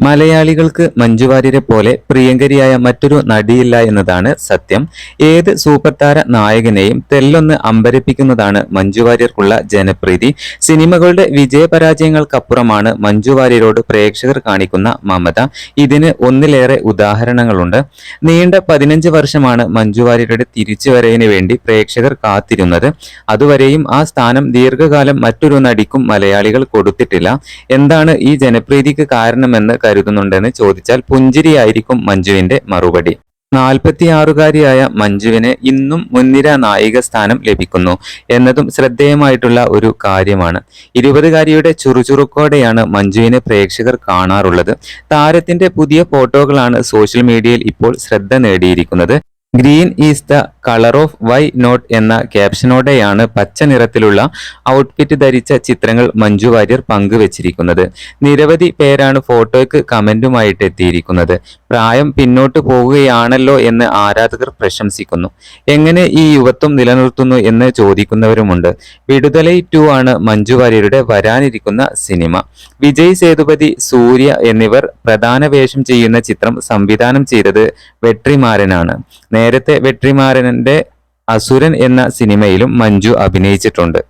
മലയാളികൾക്ക് മഞ്ജുവാര്യരെ പോലെ പ്രിയങ്കരിയായ മറ്റൊരു നടിയില്ല എന്നതാണ് സത്യം. ഏത് സൂപ്പർ താര നായകനെയും തെല്ലൊന്ന് അമ്പരപ്പിക്കുന്നതാണ് മഞ്ജുവാര്യർക്കുള്ള ജനപ്രീതി. സിനിമകളുടെ വിജയപരാജയങ്ങൾക്കപ്പുറമാണ് മഞ്ജുവാര്യരോട് പ്രേക്ഷകർ കാണിക്കുന്ന മമത. ഇതിന് ഒന്നിലേറെ ഉദാഹരണങ്ങളുണ്ട്. നീണ്ട പതിനഞ്ച് വർഷമാണ് മഞ്ജുവാര്യരുടെ തിരിച്ചുവരവിന് വേണ്ടി പ്രേക്ഷകർ കാത്തിരുന്നത്. അതുവരെയും ആ സ്ഥാനം ദീർഘകാലം മറ്റൊരു നടിക്കും മലയാളികൾ കൊടുത്തിട്ടില്ല. എന്താണ് ഈ ജനപ്രീതിക്ക് കാരണമെന്ന് കരുതുന്നുണ്ടെന്ന് ചോദിച്ചാൽ പുഞ്ചിരിയായിരിക്കും മഞ്ജുവിന്റെ മറുപടി. നാൽപ്പത്തിയാറുകാരിയായ മഞ്ജുവിന് ഇന്നും മുൻനിര നായിക സ്ഥാനം ലഭിക്കുന്നു എന്നതും ശ്രദ്ധേയമായിട്ടുള്ള ഒരു കാര്യമാണ്. ഇരുപതുകാരിയുടെ ചുറുചുറുക്കോടെയാണ് മഞ്ജുവിനെ പ്രേക്ഷകർ കാണാറുള്ളത്. താരത്തിന്റെ പുതിയ ഫോട്ടോകളാണ് സോഷ്യൽ മീഡിയയിൽ ഇപ്പോൾ ശ്രദ്ധ നേടിയിരിക്കുന്നത്. Green is the colour of why not എന്ന ക്യാപ്ഷനോടെയാണ് പച്ച നിറത്തിലുള്ള ഔട്ട്ഫിറ്റ് ധരിച്ച ചിത്രങ്ങൾ മഞ്ജു വാര്യർ പങ്കുവച്ചിരിക്കുന്നത്. നിരവധി പേരാണ് ഫോട്ടോയ്ക്ക് കമന്റുമായിട്ട് എത്തിയിരിക്കുന്നത്. പ്രായം പിന്നോട്ട് പോവുകയാണല്ലോ എന്ന് ആരാധകർ പ്രശംസിക്കുന്നു. എങ്ങനെ ഈ യുവത്വം നിലനിർത്തുന്നു എന്ന് ചോദിക്കുന്നവരുമുണ്ട്. വിടുതലൈ ടു ആണ് മഞ്ജു വാര്യരുടെ വരാനിരിക്കുന്ന സിനിമ. വിജയ് സേതുപതി സൂര്യ എന്നിവർ പ്രധാന വേഷം ചെയ്യുന്ന ചിത്രം സംവിധാനം ചെയ്തത് വെട്രിമാരനാണ്. നേരത്തെ വെട്രിമാരനന്റെ അസുരൻ എന്ന സിനിമയിലും മഞ്ജു അഭിനയിച്ചിട്ടുണ്ട്.